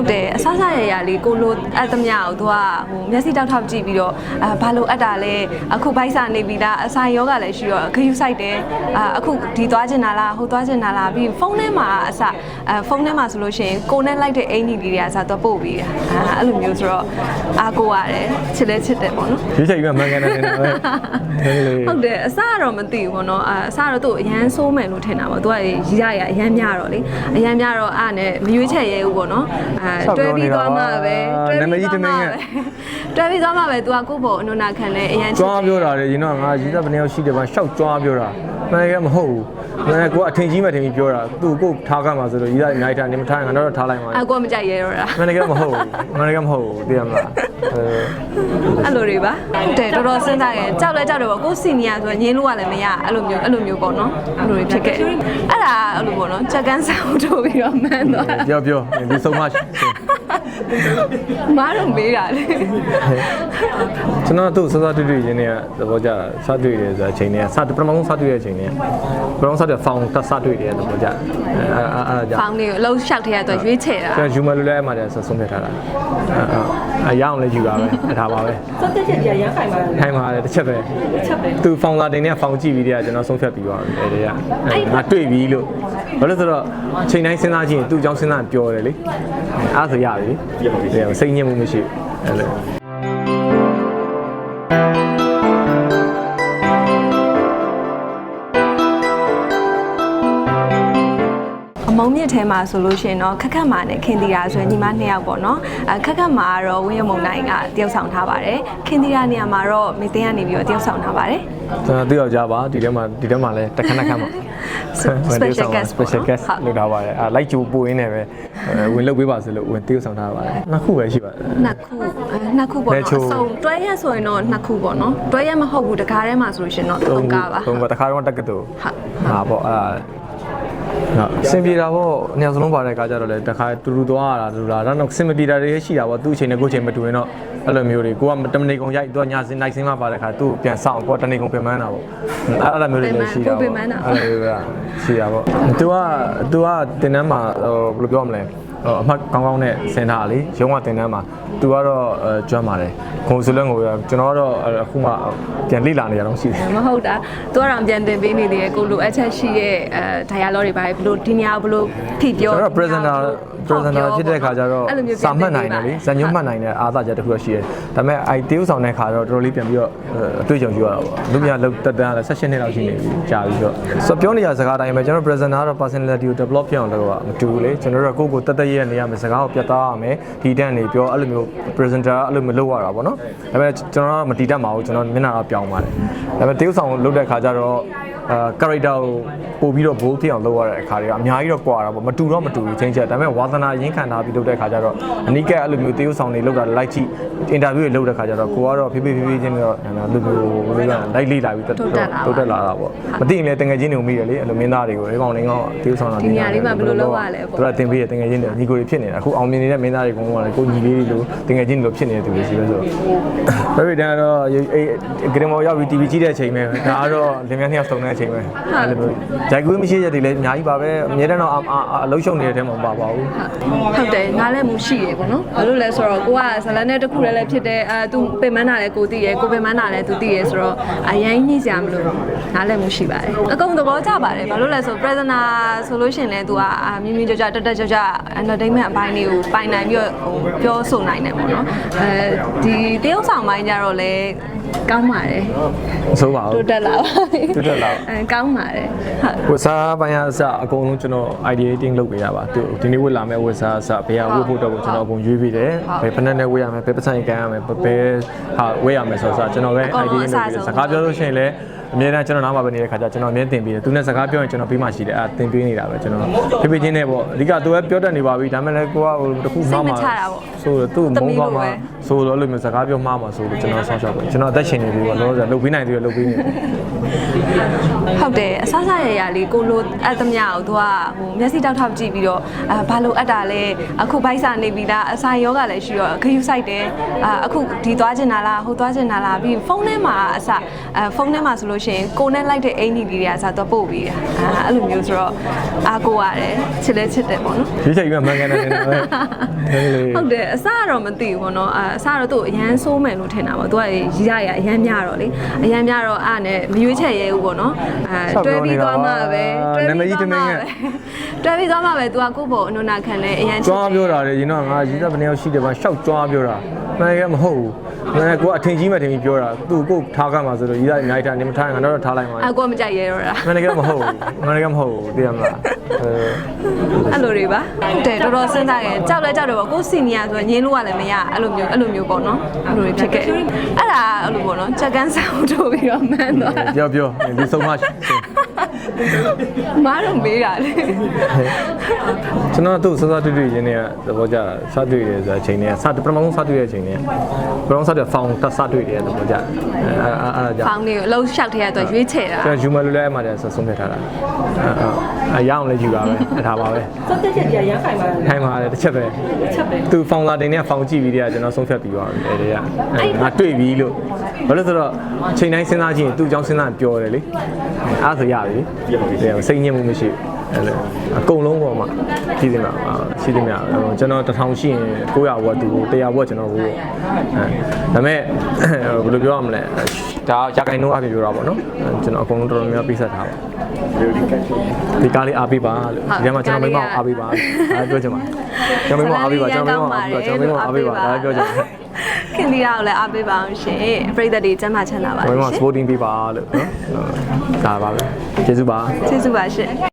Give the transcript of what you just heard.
ဟုတ်တယ်အဆဆရရလေးကိုလိုအပ်သမျှကိုသူကဟိုမျက်စိတောက်ထောက်ကြည့်ပြီးတော့အာဘာလို့အပ်တာလဲအခုဘိုက်စာနေပြီလားအစာယောဂလည်းရှိတော့ခယူဆိုင်တယ်အာအခုဒီသွားချင်တာလားဟိုသွားချင်တာလားပြီးဖုန်းထဲမှာအစအဲဖုန်းထဲမှာဆိုလို့ရှိရင်ကိုနဲ့လိုက်တဲ့အင်ကြီးလေးတွေကအစတော့ပို့ပြီးတာအာအဲ့လိုမျိုးဆိုတော့အာကိုရတယ်ချစ်လဲချစ်တယ်ပေါ့နော်ရွေးချယ်ယူမှန်ကန်တယ်နေတာပဲဒါလေးဟုတ်တယ်အစကတော့မသိဘူးပေါ့နော်အအစတော့သူ့အရန်ဆိုးမယ်လို့ထင်တာပေါ့သူကရီရရအရန်များတော့လေအရန်များတော့အားနဲ့မရွေးချယ်ရဲဘူးပေါ့နော်အဲတွဲပြီးသွားမှပဲတွဲပြီးသွားမှပဲတွဲပြီးသွားမှပဲသူကကိုယ့်ဘောအနုနာခံလဲအရန်ချစ်ကြွားပြောတာလေရင်တော့ငါရည်သက်ဘယ်နှစ်ယောက်ရှိတယ်ဗျရှောက်ကြွားပြောတာ မှန်တယ်မဟုတ်ဘူးမှန်တယ်ကိုကအထင်ကြီးမှထင်ကြီးပြောတာသူ့ကိုထားခံမှာဆိုလို့ရည်သက်အများကြီးထားနေမထားရင်ငါတော့ထားလိုက်မှာအကောမကြိုက်ရဲတော့တာမှန်တယ်မဟုတ်ဘူးမှန်တယ်မဟုတ်ဘူးသိရမလားအဲအဲ့လိုတွေပါဟုတ်တယ်တော်တော်စဉ်းစားခဲ့ကြောက်လဲကြောက်တယ်ပေါ့ကိုစီနီယာဆိုရင်ငင်းလို့ကလည်းမရအဲ့လိုမျိုးအဲ့လိုမျိုးပေါ့နော်အဲ့လိုတွေဖြစ်ခဲ့အဲ့ဒါအဲ့လိုပေါ့နော်ချက်ကန်းဆောင်ထုတ်ပြီးတော့မှန်းသွားတာပြောပြောဒီဆုံးမ မားတော့မေးတာလေကျွန်တော်တို့စစတွေ့တွေ့ရင်းနဲ့သဘောကျတာစတွေ့ရဆိုအချိန်နဲ့စပထမဆုံးစတွေ့ရအချိန်နဲ့ပထမဆုံးစတွေ့ဖောင်တက်စတွေ့တယ်သဘောကျအဲအဲအဲကြောင့်ဖောင်းလေးကိုအလုံးလျှောက်ထဲရတော့ရွေးချယ်တာကျွန်တော်ယူမလူလဲအမှတည်းဆုံးဖြတ်ထားတာအဲရအောင်လဲယူတာပဲအထားပါပဲစက်တက်ချက်ပြရမ်းခိုင်ပါလားထိုင်ပါတယ်တစ်ချက်ပဲချက်ပဲသူဖောင်လာတင်နဲ့ဖောင်ကြည့်ပြီးတည်းကကျွန်တော်ဆုံးဖြတ်ပြီးသွားတယ်တဲ့ကငါတွေ့ပြီလို့ဘာလို့ဆိုတော့ချိန်တိုင်းစဉ်းစားကြည့်ရင်သူ့အကြောင်းစဉ်းစားပြောတယ်လေအားဆိုရပြီစိတ်ညစ်မှုမရှိအဲ့လိုအမုံမြင့်ထဲမှာဆိုလို့ရှိရင်တော့ခက်ခက်မာနဲ့ခင်တီရာဆိုရင်ညီမနှစ်ယောက်ပေါ့နော်အဲခက်ခက်မာကတော့ဝင်းရမုံနိုင်ကတယောက်ဆောင်ထားပါတယ်ခင်တီရာနေရာမှာတော့မေသိန်းကနေပြီးတော့တယောက်ဆောင်ထားပါတယ်ကျွန်တော်သိအောင်ကြပါဒီထဲမှာဒီထဲမှာလဲတခဏခဏမှာ special guest ပေါ့နော် special guest ဟုတ်လုပ်ထားပါတယ်အဲလိုက်ကြိုပို့ရင်းနဲ့ပဲအဲဝင်လုပ်ပေးပါဆိုလို့ဝင်တေးဆောင်ထားပါတယ်နှစ်ခုပဲရှိပါတယ်နှစ်ခုအဲနှစ်ခုပေါ့လက်နော်ချိုးအစုံတွဲရက်ဆိုရင်တော့နှစ်ခုပေါ့နော်တွဲရက်မဟုတ်ဘူးတကားထဲမှာဆိုလို့ရှိရင်တော့သုံးကားပါသုံးကတခါတော့တက္ကသိုလ်ဟုတ်ဟာပေါ့အဲ့ ဒါနော်စင်ပြေတာပေါ့နေရာစလုံးပါတဲ့ကားကြတော့လေတခါတူတူသွားရတာတူတာဒါတော့စင်မပြေတာတွေရှိတာပေါ့သူ့အချိန်နဲ့ကိုယ့်အချိန်မတူရင်တော့အဲ့လိုမျိုးတွေကိုကတမနေကုန်ရိုက်သူကညာစင်နိုင်စင်မှပါတဲ့ခါသူ့ပြန်ဆောင်ကိုကတနေကုန်ပြန်မှန်းတာပေါ့အဲ့အဲ့လိုမျိုးတွေလည်းရှိတာပေါ့အဲ့လိုမျိုးကရှိတာပေါ့သူကသူကတင်တန်းမှာဟိုဘယ်လိုပြောမလဲဟို အမှတ်ကောင်းကောင်းနဲ့ဆင်ထားလေရုံးကတင်တန်းမှာသူကတော့အဲကျွမ်းပါတယ်ခုံစလုံးကိုကျွန်တော်ကတော့အခုမှပြန်လေ့လာနေရတော့ရှိတယ်မဟုတ်တာသူကတော့ပြန်တင်ပေးနေသေးတယ်ကိုလိုအချက်ရှိရဲ့အဲ dialogue တွေပါဘယ်လိုဒီနေရာဘယ်လိုဖိပြောကျွန်တော် presenter presenter ဖြစ်တဲ့ခါကျတော့အဲ့လိုမျိုးစာမှတ်နိုင်တယ်လေဇာညွှန်းမှတ်နိုင်တဲ့အားသာချက်တစ်ခုတော့ရှိတယ်ဒါပေမဲ့ i တေးဥဆောင်တဲ့ခါတော့တော်တော်လေးပြန်ပြီးတော့အတွေ့အကြုံယူရတာပေါ့လူများလောက်တက်တန်းလည်း16နှစ်လောက်ရှိနေပြီကြာပြီဆိုတော့ဆိုပြောနေရစကားတိုင်းပဲကျွန်တော် presenter ကတော့ personality ကို develop ဖြစ်အောင်လုပ်ရမတူဘူးလေကျွန်တော်တို့ကကိုယ့်ကိုတက်တက်ရရနေရမယ်စကားကိုပြတ်သားရမယ်ဒီတန်းနေပြောအဲ့လိုမျိုး presenter အဲ့လိုမျိုးလုပ်ရတာပေါ့နော်ဒါပေမဲ့ကျွန်တော်ကမတီးတတ်ပါဘူးကျွန်တော်မျက်နှာတော့ပြောင်းပါတယ်ဒါပေမဲ့တေးဥဆောင်လုပ်တဲ့ခါကျတော့အာ character ကိုပို့ပြီးတော့ bold ဖြစ်အောင်လုပ်ရတဲ့အခါတွေကအများကြီးတော့ကွာတာပေါ့မတူတော့မတူဘူးချင်းချက်ဒါပေမဲ့ဝါသနာရင်းခံထားပြီးလုပ်တဲ့ခါကျတော့အနိကအဲ့လိုမျိုးတေးဥဆောင်တွေလုပ်တာလိုက်ကြည့်အင်တာဗျူးတွေလုပ်တဲ့ခါကျတော့ကိုကတော့ဖေးဖေးဖေးဖေးချင်းတော့အဲ့လိုမျိုးဘယ်လိုလဲလိုက်လေ့လာပြီးတိုးတက်လာတာပေါ့မသိရင်လည်းတငယ်ချင်းတွေကိုမိတယ်လေအဲ့လိုမင်းသားတွေကိုဒီကောင်လေးကောင်တေးဥဆောင်တာသူကတင်ပေးရတငယ်ချင်းတွေညီကိုတွေဖြစ်နေတာအခုအောင်မြင်နေတဲ့မင်းသားတွေကောင်ကလည်းကိုညီလေးတွေလိုတငယ်ချင်းတွေလိုဖြစ်နေတဲ့သူတွေရှိပဲဆိုတော့ဘယ်ပြန်တော့အေးဂရမောရောက်ပြီး TV ကြည့်တဲ့အချိန်ပဲဒါကတော့လင်မြန်းနှစ်ယောက်စုံတဲ့အချိန်ပဲအဲ့လိုမျိုးဂျိုက်ကူးမရှိရတဲ့လည်းအများကြီးပါပဲအများတန်းတော့အလုံးရှုံနေတဲ့ထဲမှာမပါပါဘူးဟုတ်တယ်နားလည်းမှုရှိရပေါ့နော်ဘာလို့လဲဆိုတော့ကိုကဇလန်နဲ့တစ်ခုတည်းလည်းဖြစ်တယ်အဲသူပင်မနာလည်းကိုသိရကိုပင်မနာလည်းသူသိရဆိုတော့အရင်ညှိစရာမလိုနားလည်းမှုရှိပါတယ်အကုန်သဘောကျပါတယ်ဘာလို့လဲဆို presenter ဆိုလို့ရှိရင်လည်းသူကအာမြင်းမြင်းကြကြတက်တက်ကြကြ entertainment အပိုင်းလေးကိုပိုင်နိုင်ပြီးတော့ဟိုပြောဆိုနိုင်တယ်ပေါ့နော်အဲဒီတရုပ်ဆောင်ပိုင်းကြတော့လည်းကောင်းပါတယ်မဆိုးပါဘူးတိုးတက်လာပါပြီတိုးတက်လာပါအဲကောင်းပါတယ်ဟုတ်ဝတ်စားပိုင်းအစအကုန်လုံးကျွန်တော် ideating လုပ်ပေးရပါသူဒီနေ့ဝတ်လာမယ့်ဝတ်စားအစဘယ်ဟာဝတ်ဖို့တော့ကျွန်တော်အကုန်ရွေးပေးတယ်ဘယ်ဖက်နဲ့နဲ့ဝတ်ရမယ်ဘယ်ပတ်စံကန်ရမယ်ဘယ်ဟာဝတ်ရမယ်ဆိုတော့ကျွန်တော်ပဲ idea လုပ်ပေးတယ်စကားပြောလို့ရှိရင်လည်း အများနဲ့ကျွန်တော်နားမှာပဲနေတဲ့ခါကျကျွန်တော်အမြဲတင်ပေးတယ်သူနဲ့စကားပြောရင်ကျွန်တော်ပြီးမှရှိတယ်အဲတင်ပေးနေတာပဲကျွန်တော်ဖိဖိချင်းနဲ့ပေါ့အဓိကသူကပြောတတ်နေပါပြီဒါမဲ့လည်းကိုကဟိုတခုမှားမှာဆိုတော့သူ့မုန်းသွားမှာဆိုတော့အဲ့လိုမျိုးစကားပြောမှားမှာဆိုလို့ကျွန်တော်ဆောင်းရှောက်ပဲကျွန်တော်အသက်ရှင်နေပြီပေါ့လောလောဆယ်လုပ်ပေးနိုင်သေးတယ်လုပ်ပေးနေတယ်ဟုတ်တယ်အဆဆရရလေးကိုလိုအပ်သမျှကိုသူကဟိုမျက်စိတောက်ထောက်ကြည့်ပြီးတော့အာဘာလို့အပ်တာလဲအခုဘိုက်စာနေပြီလားအစာယောဂလည်းရှိတော့ခယူဆိုင်တယ်အာအခုဒီသွားချင်တာလားဟိုသွားချင်တာလားပြီးဖုန်းထဲမှာအစအဲဖုန်းထဲမှာဆိုလို့လို့ရှိရင်ကိုနဲ့လိုက်တဲ့အင်ကြီးလေးတွေကစားတော့ပို့ပြီးတာအာအဲ့လိုမျိုးဆိုတော့အားကိုရတယ်ချစ်လဲချစ်တယ်ပေါ့နော်ရွေးချယ်ယူမှမှန်ကန်တယ်နေပဲဒါလေးဟုတ်တယ်အစကတော့မသိဘူးပေါ့နော်အအစတော့သူ့အရန်ဆိုးမယ်လို့ထင်တာပေါ့သူကရီရရအရန်များတော့လေအရန်များတော့အဲ့နဲ့မရွေးချက်ရဲဘူးပေါ့နော်အဲတွဲပြီးသွားမှပဲတွဲပြီးသွားမှပဲတွဲပြီးသွားမှပဲသူကကိုယ့်ဘောအနုနာခံလဲအရန်ချစ်ကြွားပြောတာလေကျွန်တော်ငါရည်သက်ဘယ်နှစ်ယောက်ရှိတယ်ဗျရှောက်ကြွားပြောတာမှန်ကမဟုတ်ဘူး မှန်ကိုအထင်ကြီးမှထင်ကြီးပြောတာသူ့ကိုထားကမှာဆိုတော့ရည်သက်အများကြီးထားနေမထားရင်ငါတော့ထားလိုက်မှာအကောမကြိုက်ရဲတော့တာမှန်ကမဟုတ်ဘူးမှန်ကမဟုတ်ဘူးသိရမလားအဲအဲ့လိုတွေပါဟုတ်တယ်တော်တော်စဉ်းစားခဲ့ကြောက်လဲကြောက်တယ်ပေါ့ကိုစီနီယာဆိုတော့ညင်းလို့ကလည်းမရအဲ့လိုမျိုးအဲ့လိုမျိုးပေါ့နော်အဲ့လိုတွေဖြစ်ခဲ့အဲ့ဒါအဲ့လိုပေါ့နော်ချက်ကန်းဆောင်ထုတ်ပြီးတော့မှန်းသွားတာပြောပြောဒီဆုံးမ မားတော့မေးတာလေကျွန်တော်သူ့စစတွေ့တွေ့ရင်းနဲ့သဘောကျတာစတွေ့တယ်ဆိုတဲ့အချိန်နဲ့စပထမဆုံးစတွေ့တဲ့အချိန်နဲ့ပထမဆုံးစတွေ့ဖောင်တက်စတွေ့တယ်သဘောကျအဲအဲအဲကြောင့်ဖောင်းလေးကိုအလုံးလျှောက်ထဲကတော့ရွေးချယ်တာကျွန်တော်ယူမလို့လည်းအဲ့မှာတည်းဆုံးဖြတ်ထားတာ အဲအဲရအောင်လည်းယူပါပဲအထားပါပဲစက်တက်ချက်ကြီးရရမ်းခိုင်ပါလားထိုင်ပါတယ်တစ်ချက်ပဲတစ်ချက်ပဲသူဖောင်လာတင်နဲ့ဖောင်ကြည့်ပြီးတည်းကကျွန်တော်ဆုံးဖြတ်ပြီးသွားတယ်တည်းကငါတွေ့ပြီလို့ဘာလို့ဆိုတော့ချိန်တိုင်းစဉ်းစားကြည့်ရင်သူ့အကြောင်းစဉ်းစားပြောတယ်လေအားဆိုရပြီစိတ်ညစ်မှုမရှိဘူးအဲ့လိုအကုန်လုံး ပေါ်မှာရှိသမျှရှိသမျှကျွန်တော်တစ်ထောင်ရှိရင်900ဝက်သူ100ဝက်ကျွန်တော်ဘူးအဲဒါပေမဲ့ဘယ်လိုပြောရမလဲဒါရာခိုင်နှုန်းအပြည့်ပြောတာပေါ့နော်ကျွန်တော်အကုန်လုံးတော်တော်များများပြဆက်ထားပါဒီကားလေးအားပေးပါလို့ဒီထဲမှာကျွန်တော်မိမအားပေးပါအားပြောချင်ပါကျွန်တော်မိမအားပေးပါကျွန်တော်မိမအားပေးပါကျွန်တော်မိမအားပေးပါဒါပြောချင်ပါခင်ဗျားကိုလည်းအားပေးပါအောင်ရှင်ပရိသတ်တွေကျမ်းမာချမ်းသာပါကျွန်စေတော်မိမရှင် sporting ပေးပါလို့နော်ဒါပါပဲကျေးဇူးပါကျေးဇူးပါရှင်